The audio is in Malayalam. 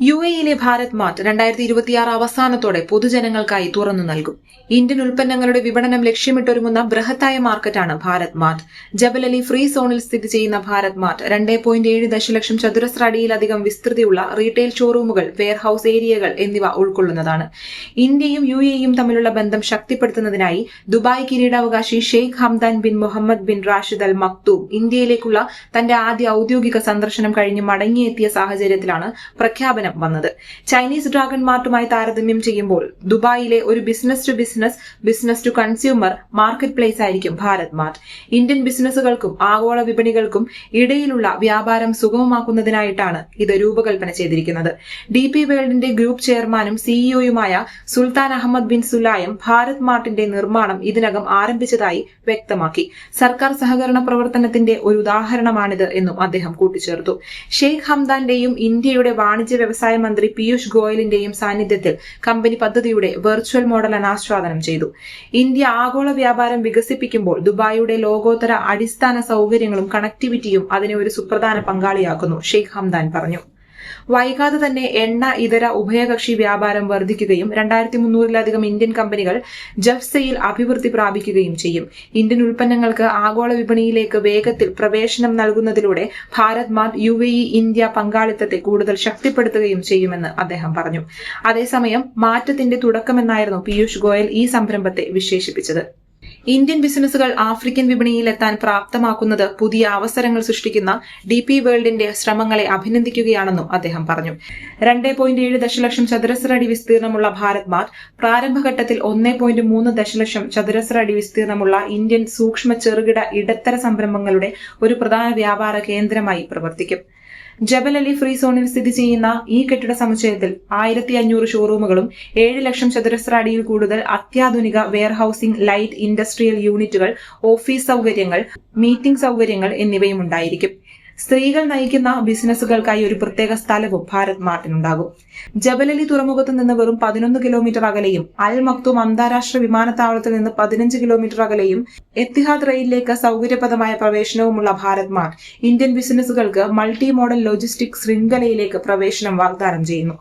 യു എയിലെ ഭാരത് മാർട്ട് രണ്ടായിരത്തി ഇരുപത്തിയാറ് അവസാനത്തോടെ പൊതുജനങ്ങൾക്കായി തുറന്നു നൽകും. ഇന്ത്യൻ ഉൽപ്പന്നങ്ങളുടെ വിപണനം ലക്ഷ്യമിട്ടൊരുങ്ങുന്ന ബൃഹത്തായ മാർക്കറ്റാണ് Bharat Mart. Jebel Ali free സോണിൽ സ്ഥിതി ചെയ്യുന്ന ഭാരത് മാർട്ട് രണ്ടേ പോയിന്റ് ഏഴ് ദശലക്ഷം ചതുരശ്ര അടിയിലധികം വിസ്തൃതിയുള്ള റീറ്റെയിൽ ഷോറൂമുകൾ വെയർഹൌസ് ഏരിയകൾ എന്നിവ ഉൾക്കൊള്ളുന്നതാണ്. ഇന്ത്യയും യു എയും തമ്മിലുള്ള ബന്ധം ശക്തിപ്പെടുത്തുന്നതിനായി ദുബായ് കിരീടാവകാശി Sheikh Hamdan bin Mohammed bin Rashid Al Maktoum ഇന്ത്യയിലേക്കുള്ള തന്റെ ആദ്യ ഔദ്യോഗിക സന്ദർശനം കഴിഞ്ഞ് മടങ്ങിയെത്തിയ സാഹചര്യത്തിലാണ് പ്രഖ്യാപനം വന്നത്. ചൈനീസ് ഡ്രാഗൺ മാർട്ടുമായി താരതമ്യം ചെയ്യുമ്പോൾ ദുബായിലെ ഒരു business to business business to consumer marketplace ആയിരിക്കും ഭാരത് മാർട്ട്. ഇന്ത്യൻ ബിസിനസ്സുകൾക്കും ആഗോള വിപണികൾക്കും ഇടയിലുള്ള വ്യാപാരം സുഗമമാക്കുന്നതിനായിട്ടാണ് ഇത് രൂപകൽപ്പന ചെയ്തിരിക്കുന്നത്. ഡി പി വേൾഡിന്റെ ഗ്രൂപ്പ് ചെയർമാനും സിഇഒയുമായ Sultan Ahmed bin Sulayem Bharat മാർട്ടിന്റെ നിർമ്മാണം ഇതിനകം ആരംഭിച്ചതായി വ്യക്തമാക്കി. സർക്കാർ സഹകരണ പ്രവർത്തനത്തിന്റെ ഒരു ഉദാഹരണമാണിത് എന്നും അദ്ദേഹം കൂട്ടിച്ചേർത്തു. ഷെയ്ഖ് ഹംദാന്റെയും ഇന്ത്യയുടെ വാണിജ്യ വ്യവസായ മന്ത്രി പീയൂഷ് ഗോയലിന്റെയും സാന്നിധ്യത്തിൽ കമ്പനി പദ്ധതിയുടെ വെർച്വൽ മോഡൽ അനാസ്വാദനം ചെയ്തു. ഇന്ത്യ ആഗോള വ്യാപാരം വികസിപ്പിക്കുമ്പോൾ ദുബായിയുടെ ലോകോത്തര അടിസ്ഥാന സൗകര്യങ്ങളും കണക്ടിവിറ്റിയും അതിനെ ഒരു സുപ്രധാന പങ്കാളിയാക്കുന്നു ഷെയ്ഖ് ഹംദാൻ പറഞ്ഞു. വൈകാതെ തന്നെ എണ്ണ ഇതര ഉഭയകക്ഷി വ്യാപാരം വർദ്ധിക്കുകയും രണ്ടായിരത്തി മുന്നൂറിലധികം ഇന്ത്യൻ കമ്പനികൾ ജഫ്സയിൽ അഭിവൃദ്ധി പ്രാപിക്കുകയും ചെയ്യും. ഇന്ത്യൻ ഉൽപ്പന്നങ്ങൾക്ക് ആഗോള വിപണിയിലേക്ക് വേഗത്തിൽ പ്രവേശനം നൽകുന്നതിലൂടെ ഭാരത് മാർട്ട് യു ഇന്ത്യ പങ്കാളിത്തത്തെ കൂടുതൽ ശക്തിപ്പെടുത്തുകയും ചെയ്യുമെന്ന് അദ്ദേഹം പറഞ്ഞു. അതേസമയം മാറ്റത്തിന്റെ തുടക്കമെന്നായിരുന്നു പീയൂഷ് ഗോയൽ ഈ സംരംഭത്തെ വിശേഷിപ്പിച്ചത്. ഇന്ത്യൻ ബിസിനസ്സുകൾ ആഫ്രിക്കൻ വിപണിയിൽ എത്താൻ പ്രാപ്തമാക്കുന്നത് പുതിയ അവസരങ്ങൾ സൃഷ്ടിക്കുന്ന ഡി പി വേൾഡിന്റെ ശ്രമങ്ങളെ അഭിനന്ദിക്കുകയാണെന്നും അദ്ദേഹം പറഞ്ഞു. രണ്ടേ പോയിന്റ് ഏഴ് ദശലക്ഷം ചതുരശ്ര അടി വിസ്തീർണമുള്ള ഭാരത് മാർട്ട് പ്രാരംഭഘട്ടത്തിൽ ഒന്നേ പോയിന്റ് മൂന്ന് ദശലക്ഷം ചതുരശ്ര അടി വിസ്തീർണമുള്ള ഇന്ത്യൻ സൂക്ഷ്മ ചെറുകിട ഇടത്തര സംരംഭങ്ങളുടെ ഒരു പ്രധാന വ്യാപാര കേന്ദ്രമായി പ്രവർത്തിക്കും. ജബൽ അലി ഫ്രീ സോണിൽ സ്ഥിതി ചെയ്യുന്ന ഈ കെട്ടിട സമുച്ചയത്തിൽ ആയിരത്തി അഞ്ഞൂറ് ഷോറൂമുകളും ഏഴ് ലക്ഷം ചതുരശ്ര അടിയിൽ കൂടുതൽ അത്യാധുനിക വെയർഹൌസിംഗ് ലൈറ്റ് ഇൻഡസ്ട്രിയൽ യൂണിറ്റുകൾ ഓഫീസ് സൗകര്യങ്ങൾ മീറ്റിംഗ് സൗകര്യങ്ങൾ എന്നിവയും ഉണ്ടായിരിക്കും. സ്ത്രീകൾ നയിക്കുന്ന ബിസിനസ്സുകൾക്കായി ഒരു പ്രത്യേക സ്ഥലവും ഭാരത് മാർട്ടിനുണ്ടാകും ജബലലി തുറമുഖത്ത് നിന്ന് വെറും പതിനൊന്ന് കിലോമീറ്റർ അകലെയും അൽ മക്തൂം അന്താരാഷ്ട്ര വിമാനത്താവളത്തിൽ നിന്ന് പതിനഞ്ച് കിലോമീറ്റർ അകലെയും എത്തിഹാദ് റെയിലിലേക്ക് സൗകര്യപ്രദമായ പ്രവേശനവുമുള്ള ഭാരത് മാർട്ട് ഇന്ത്യൻ ബിസിനസ്സുകൾക്ക് മൾട്ടി മോഡൽ ലോജിസ്റ്റിക് ശൃംഖലയിലേക്ക് പ്രവേശനം വാഗ്ദാനം ചെയ്യുന്നു.